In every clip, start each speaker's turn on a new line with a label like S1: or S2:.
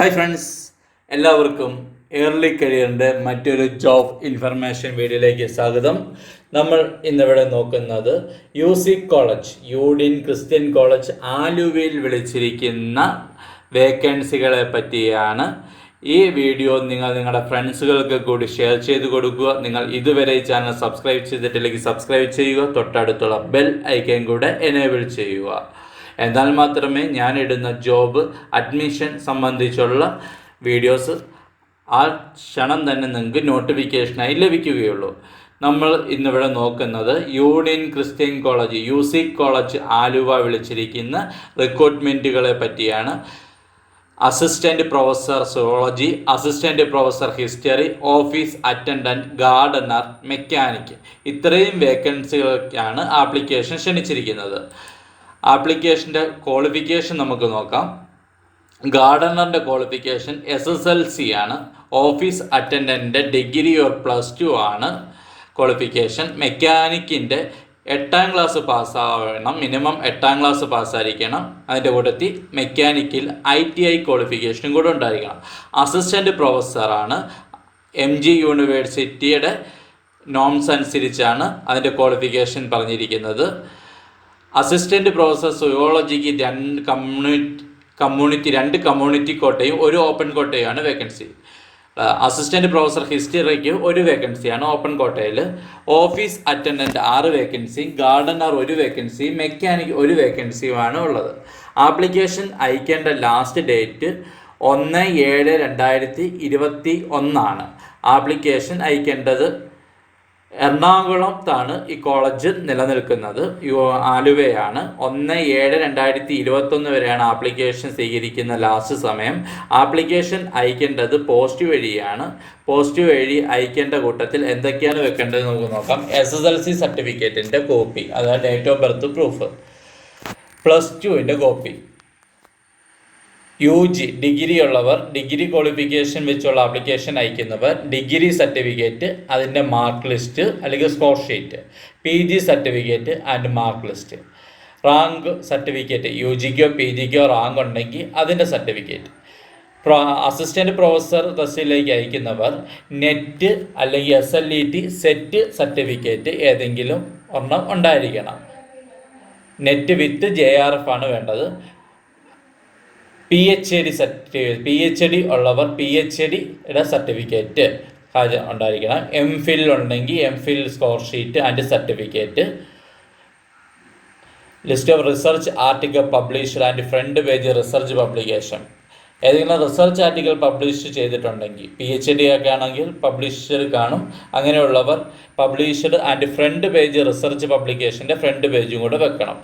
S1: Hi friends എല്ലാവർക്കും early കരിയറിന്റെ മറ്റൊരു ജോബ് ഇൻഫർമേഷൻ വീഡിയോയിലേക്ക് സ്വാഗതം. നമ്മൾ ഇന്നിവിടെ നോക്കുന്നത് U C college യൂഡിയൻ Christian college ആലുവയിൽ വിളിച്ചിരിക്കുന്ന വേക്കൻസികളെ പറ്റിയാണ് ഈ വീഡിയോ നിങ്ങൾ നിങ്ങളുടെ ഫ്രണ്ട്സുകൾക്ക് കൂടി ഷെയർ ചെയ്ത് കൊടുക്കുക. നിങ്ങൾ ഇതുവരെ ഈ ചാനൽ സബ്സ്ക്രൈബ് ചെയ്തിട്ടില്ലെങ്കിൽ സബ്സ്ക്രൈബ് ചെയ്യുക. തൊട്ടടുത്തുള്ള ബെൽ ഐക്കൻ കൂടെ എനേബിൾ ചെയ്യുക. എന്നാൽ മാത്രമേ ഞാൻ ഇടുന്ന ജോബ് അഡ്മിഷൻ സംബന്ധിച്ചുള്ള വീഡിയോസ് ആ ക്ഷണം തന്നെ നിങ്ങൾക്ക് നോട്ടിഫിക്കേഷനായി ലഭിക്കുകയുള്ളൂ. നമ്മൾ ഇന്നിവിടെ നോക്കുന്നത് Union Christian College U C College Aluva വിളിച്ചിരിക്കുന്ന റിക്രൂട്ട്മെന്റുകളെ പറ്റിയാണ്. Assistant professor zoology assistant professor history office attendant gardener mechanic. ഇത്രയും വേക്കൻസികൾക്കാണ് ആപ്ലിക്കേഷൻ ക്ഷണിച്ചിരിക്കുന്നത്. ആപ്ലിക്കേഷന്റെ ക്വാളിഫിക്കേഷൻ നമുക്ക് നോക്കാം. ഗാർഡനറിന്റെ qualification S S L C ആണ്. ഓഫീസ് അറ്റൻഡന്റിന്റെ ഡിഗ്രി ഓർ പ്ലസ് ടു ആണ് ക്വാളിഫിക്കേഷൻ. മെക്കാനിക്കിന്റെ എട്ടാം ക്ലാസ് പാസ്സാവണം. മിനിമം എട്ടാം ക്ലാസ് പാസ്സായിരിക്കണം. അതിന്റെ കൂട്ടത്തിൽ മെക്കാനിക്കിൽ ഐ ടി ഐ ക്വാളിഫിക്കേഷനും കൂടെ ഉണ്ടായിരിക്കണം. അസിസ്റ്റന്റ് പ്രൊഫസറാണ്. എം ജി യൂണിവേഴ്സിറ്റിയുടെ നോംസ് അനുസരിച്ചാണ് അതിന്റെ ക്വാളിഫിക്കേഷൻ പറഞ്ഞിരിക്കുന്നത്. അസിസ്റ്റന്റ് പ്രൊഫസർ സുയോളജിക്ക് രണ്ട് കമ്മ്യൂണിറ്റി കമ്മ്യൂണിറ്റി രണ്ട് കമ്മ്യൂണിറ്റി കോട്ടയും ഒരു ഓപ്പൺ കോട്ടയുമാണ് വേക്കൻസി അസിസ്റ്റന്റ് പ്രൊഫസർ ഹിസ്റ്ററിക്ക് ഒരു വേക്കൻസിയാണ് ഓപ്പൺ കോട്ടയിൽ. ഓഫീസ് അറ്റൻഡന്റ് ആറ് വേക്കൻസി ഗാർഡനർ ഒരു വേക്കൻസി മെക്കാനിക് ഒരു വേക്കൻസിയുമാണ് ഉള്ളത്. ആപ്ലിക്കേഷൻ അയക്കേണ്ട ലാസ്റ്റ് ഡേറ്റ് ഒന്ന് ഏഴ് രണ്ടായിരത്തി ഇരുപത്തി ഒന്നാണ്. ആപ്ലിക്കേഷൻ അയക്കേണ്ടത് എറണാകുളത്താണ് ഈ കോളേജ് നിലനിൽക്കുന്നത്. ആലുവയാണ്. ഒന്ന് ഏഴ് രണ്ടായിരത്തി ഇരുപത്തൊന്ന് വരെയാണ് ആപ്ലിക്കേഷൻ സ്വീകരിക്കുന്ന ലാസ്റ്റ് സമയം. ആപ്ലിക്കേഷൻ അയക്കേണ്ടത് പോസ്റ്റ് വഴിയാണ്. പോസ്റ്റ് വഴി അയക്കേണ്ട കൂട്ടത്തിൽ എന്തൊക്കെയാണ് വെക്കേണ്ടത് നമുക്ക് നോക്കാം. എസ് എസ് എൽ സി സർട്ടിഫിക്കറ്റിന്റെ കോപ്പി അതായത് date of birth proof plus ടുവിന്റെ കോപ്പി യു ജി ഡിഗ്രി ഉള്ളവർ ഡിഗ്രി ക്വാളിഫിക്കേഷൻ വെച്ചുള്ള ആപ്ലിക്കേഷൻ അയക്കുന്നവർ ഡിഗ്രി സർട്ടിഫിക്കറ്റ് അതിന്റെ മാർക്ക് ലിസ്റ്റ് അല്ലെങ്കിൽ score sheet P G certificate and mark list rank certificate U ജിക്കോ P ജിക്കോ rank ഉണ്ടെങ്കിൽ അതിന്റെ സർട്ടിഫിക്കറ്റ് പ്രോ അസിസ്റ്റന്റ് പ്രൊഫസർ തസ്റ്റിലേക്ക് അയക്കുന്നവർ നെറ്റ് അല്ലെങ്കിൽ S L E T SET certificate ഏതെങ്കിലും ഒരെണ്ണം ഉണ്ടായിരിക്കണം. NET with J R F ആണ് വേണ്ടത്. P H D certificate P H D ഉള്ളവർ പി എച്ച് ഡിയുടെ സർട്ടിഫിക്കറ്റ് ഉണ്ടായിരിക്കണം. എം ഫിൽ ഉണ്ടെങ്കിൽ M phil score sheet and certificate list of research article published and front page research publication ഏതെങ്കിലും research article publish ചെയ്തിട്ടുണ്ടെങ്കിൽ P H D ഒക്കെ ആണെങ്കിൽ publisher കാണും. അങ്ങനെയുള്ളവർ published and front page research പബ്ലിക്കേഷന്റെ front പേജും കൂടെ വെക്കണം.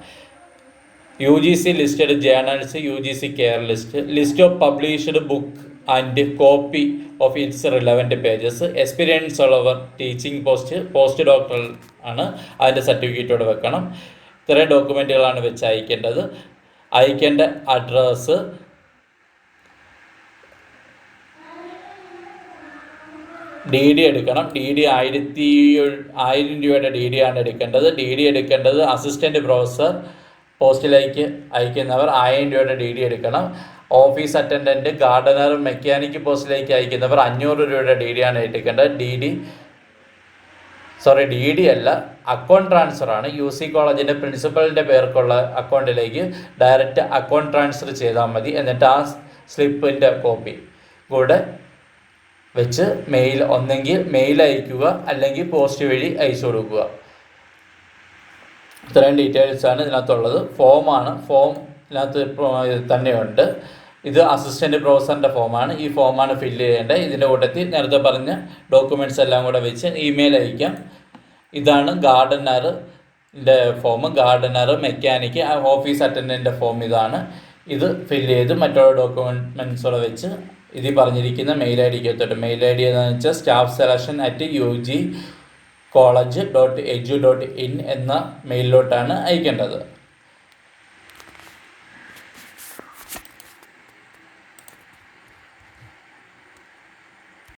S1: U G C listed journals U G C CARE list list of published book and copy of its relevant pages experience ഉള്ളവർ teaching post post doctor ആണ്. അതിന്റെ സർട്ടിഫിക്കറ്റോട് വെക്കണം. ഇത്രയും ഡോക്യുമെന്റുകളാണ് വെച്ച് അയക്കേണ്ടത്. അയക്കേണ്ട അഡ്രസ്സ് ഡി ഡി എടുക്കണം. ഡി ഡി ആയിരത്തി ആയിരം രൂപയുടെ ഡി ഡി ആണ് എടുക്കേണ്ടത്. ഡി ഡി എടുക്കേണ്ടത് അസിസ്റ്റന്റ് പ്രൊഫസർ പോസ്റ്റിലേക്ക് അയക്കുന്നവർ ആയിരം രൂപയുടെ ഡി ഡി എടുക്കണം. ഓഫീസ് അറ്റൻഡന്റ് ഗാർഡനർ മെക്കാനിക് പോസ്റ്റിലേക്ക് അയക്കുന്നവർ അഞ്ഞൂറ് രൂപയുടെ ഡി ഡി ആണ് എടുക്കേണ്ടത്. D D sorry D D അല്ല അക്കൗണ്ട് ട്രാൻസ്ഫർ ആണ്. യു സി കോളേജിന്റെ പ്രിൻസിപ്പലിന്റെ പേർക്കുള്ള അക്കൗണ്ടിലേക്ക് ഡയറക്റ്റ് അക്കൗണ്ട് ട്രാൻസ്ഫർ ചെയ്താൽ മതി. എന്നിട്ട് ആ സ്ലിപ്പിന്റെ കോപ്പി കൂടെ വെച്ച് മെയിൽ ഒന്നെങ്കിൽ മെയിൽ അയക്കുക അല്ലെങ്കിൽ പോസ്റ്റ് വഴി അയച്ചു കൊടുക്കുക. ഇത്രയും ഡീറ്റെയിൽസ് ആണ് ഇതിനകത്തുള്ളത്. ഫോമാണ് ഫോം ഇതിനകത്ത് തന്നെയുണ്ട്. ഇത് അസിസ്റ്റന്റ് പ്രൊഫസറിന്റെ ഫോമാണ് ഈ ഫോമാണ് ഫില്ല് ചെയ്യേണ്ടത്. ഇതിന്റെ കൂട്ടത്തിൽ നേരത്തെ പറഞ്ഞ ഡോക്യുമെന്റ്സ് എല്ലാം കൂടെ വെച്ച് ഇമെയിൽ അയക്കാം. ഇതാണ് ഗാർഡനറിന്റെ ഫോം ഗാർഡനർ മെക്കാനിക്ക് ഓഫീസ് അറ്റൻഡന്റിന്റെ ഫോം ഇതാണ്. ഇത് ഫില്ല് ചെയ്ത് മറ്റുള്ള ഡോക്യുമെന്റ്സോടെ വെച്ച് ഇതിൽ പറഞ്ഞിരിക്കുന്ന മെയിൽ ഐ ഡിക്ക് എത്തിട്ട് മെയിൽ ഐ ഡി എന്താണെന്ന് വെച്ചാൽ staff selection at U G college dot edu dot in എന്ന മെയിലിലോട്ടാണ് അയക്കേണ്ടത്.